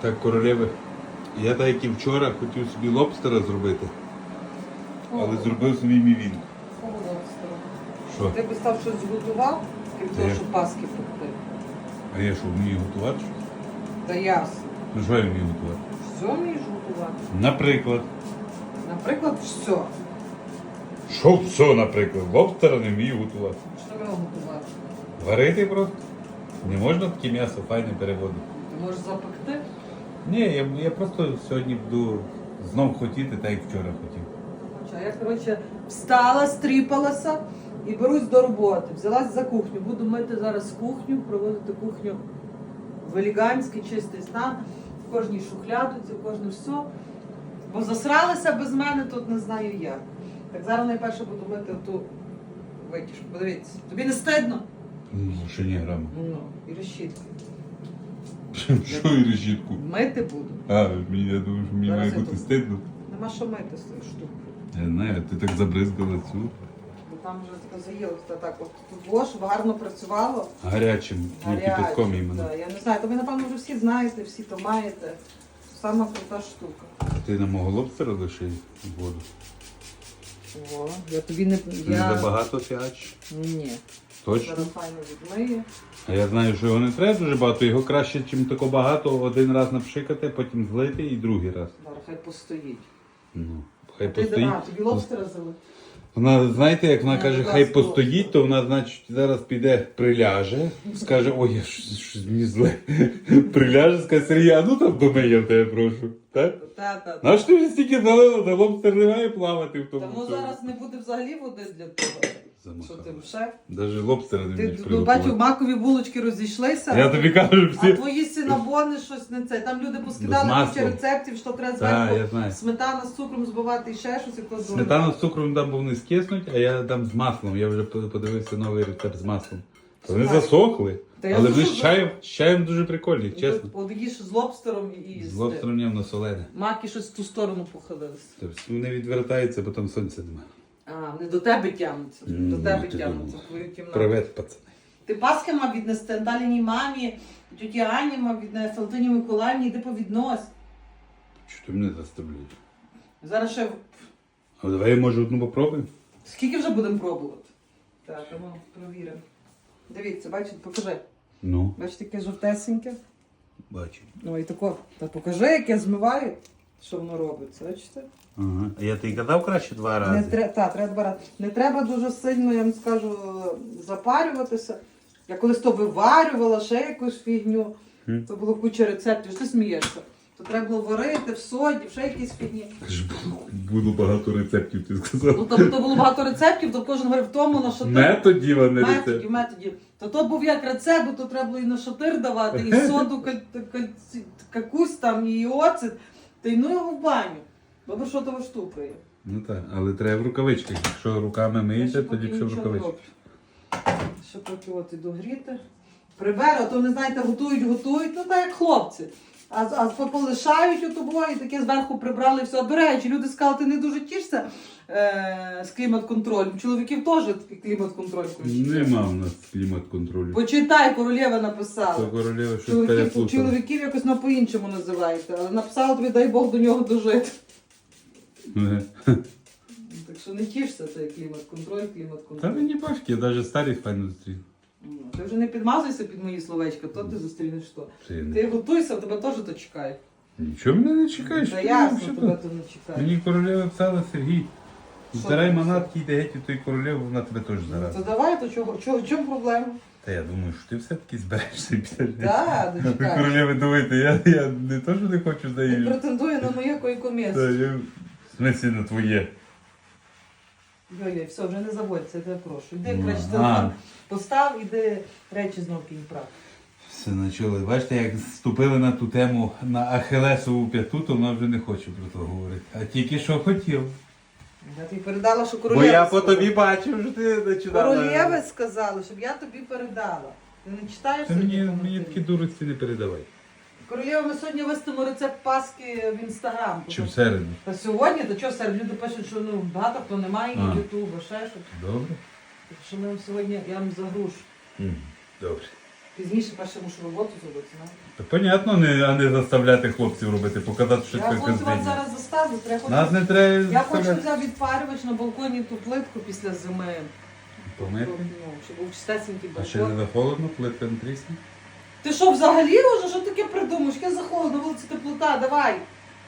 Так, королеви. Я так як і вчора хотів собі лобстера зробити, але зробив собі мівін. Що? Ти би став щось зготував, крім того, що паски пекти. А я що, вмію готувати? Та ясно. Ну що я вмію готувати? Все вмієш готувати. Наприклад. Наприклад, все. Що все, наприклад? Лобстера не вмію готувати. Що вмію готувати? Варити просто. Не можна таке м'ясо файне переводити. Ти можеш запекти? Ні, я, я просто сьогодні буду знов хотіти, так як вчора хотів. А я, коротше, встала, стріпалася і берусь до роботи. Взялась за кухню. Буду мити зараз кухню, проводити кухню в елегантський, чистий стан. В кожній шухлядці, в кожне все. Бо засралися без мене, тут не знаю як. Так зараз найперше буду мити ту витяжку. Подивіться, тобі не стидно? Ну, Ще ні грама. Ну, і решітки. Що і решітку? Мити буду. А, мені, я думаю, що мені Зараз має я бути тут. стидно. Нема що мити з тою штукою. Я знаю, ти так забризгала цю. Бо там вже таке заїлося так. От тут було, гарно працювало. Гарячим ну, кипятком іменно. да. Я не знаю, то ви, напевно, вже всі знаєте, всі то маєте. Сама крута штука. Ти на мого лобстера лиши воду. О, я тобі не Не я... забагато фігач. Ні. Точно. Файно. А я знаю, що його не треба дуже багато. Його краще, чим тако багато, один раз напшикати, потім злити і другий раз. Зараз хай постоїть. Ну, хай Ти постоїть. а, тобі лобстера зали? Вона, знаєте, як вона каже, хай постоїть, то вона, значить, зараз піде, приляже, скаже, ой, я щось щось мені зле. Приляже, скаже, Сергій, а ну там домий, я тебе прошу. Так? Та-та. Ну, а ти вже стільки залила, та лобстер не має плавати в тому. Тому всьому. зараз не буде взагалі води для того. Що ти вже? Даже лобстера не Ти вмієш ну, приготувати. бачу, макові булочки розійшлися. Я тобі кажу, А всі... твої синабони щось не це. Там люди З поскидали маслом. кучу рецептів, що треба зверху я знаю. сметана з цукром збивати і ще щось, і то Сметану з цукром там був не скиснуть, а я дам з маслом. Я вже подивився новий рецепт з маслом. Вони Смачно. засохли, Та я але вони з чаєм, з чаєм дуже прикольні, чесно. От їж з лобстером і З з лобстером явно солене. Маки щось в ту сторону похилилися. Тобто вони відвертаються, бо там сонця немає. А, вони до тебе тягнуться. До тебе тягнуться в твою кімнату. Привет, пацани. Ти паски мав віднести Наталіній мамі, тьоті Ані мав віднести, Алтині Миколаївні, йди повіднось. Що ти мене заставляєш? Зараз ще А давай може одну попробуємо? скільки вже будемо пробувати? Так, а ну провіримо. Дивіться, бачите, покажи. Ну, Бачите, яке жовтесеньке. бачу. Ну і тако, та покажи, як я змиваю, що воно робиться, бачите? Ага. А я тобі казав краще два Не тре, та, треба два рази. Не треба дуже сильно, я вам скажу, запарюватися. Я колись то виварювала, ще якусь фігню. Мгм. То було куча рецептів. Що ти смієшся? То треба було варити в соді, ще якісь фігні. Було багато рецептів, ти сказав. Ну там то було багато рецептів, то кожен говорив в тому, на ти. Методів, а не Методів, методів. То то був як рецепт, бо то треба було і на шатир давати, і соду ка- ка- какусь там, і оцет. Та й ну його в баню. Добре, що того штукає. Ну так, але треба в рукавичках. Якщо руками миєте, тоді ще в рукавичках. Ще поки от іду гріти. Приберу, а то вони, знаєте, готують, готують, ну так як хлопці. А, а полишають у тобою, і таке зверху прибрали все. До речі, люди сказали, ти не дуже тішся е, з клімат-контролем. Чоловіків теж клімат-контроль включить. Нема в нас клімат-контролю. Почитай, королева То королева щось Чоловіків, переплутала. чоловіків якось на по-іншому називаєте, але написала тобі, дай Бог до нього дожити. Так що не тішся, цей клімат-контроль, Та клімат-контроль. мені башки, я навіть старих файно зустрів. Ну, Ти вже не підмазуйся під мої словечка, то ти зустрінеш то. Ти готуйся, тебе теж то чекає. Нічого мене не чекаєш. Та що ясно, тебе то не чекає. Мені королева писала Сергій. Збирай манатки, йди геть, і той королеву, вона тебе теж То давай, то чого, чого, в чому проблема? Та я думаю, що ти все-таки зберешся підеш. Так, дочекаєш. королеви думаєте, я, я не то, що не хочу за Ти її. претендує на моє койко-місце. Та я в смислі на твоє. Йой, все, вже не заводься, я тебе прошу. Іди Ну, краще а. телефон постав, іди речі знов кинь прав. Все почали. Бачите, як ступили на ту тему на Ахилесову п'яту, то вона вже не хоче про то говорити. А тільки що хотів. Я тобі передала, що Бо я по сказала. тобі бачив, що ти починала. Королеви сказали, щоб я тобі передала. Ти не читаєш Та сьогодні мені, мені такі дурості не передавай. Королева, ми сьогодні вестимо рецепт паски в інстаграм. Чи всередині? Та сьогодні, то чого серед люди пишуть, що ну багато хто не має А. ще щось. Добре? Так що ми вам сьогодні я вам загрушу. М, Добре. Пізніше перше мушу роботу зробити. Ну. Та понятно, не, а не заставляти хлопців робити, показати, що Я це хочу конституція. зараз заставити. Я хочу, Нас не треба я хочу заставляти. взяти відпарювач на балконі ту плитку після зими. Помити. Ну, щоб був чистесенький А ще балкон. не холодно, плитка не трісне? Ти що, взагалі вже що таке придумаєш? Я за холодно, вулиця теплота, давай.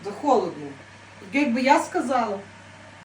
За холодно. Якби я сказала.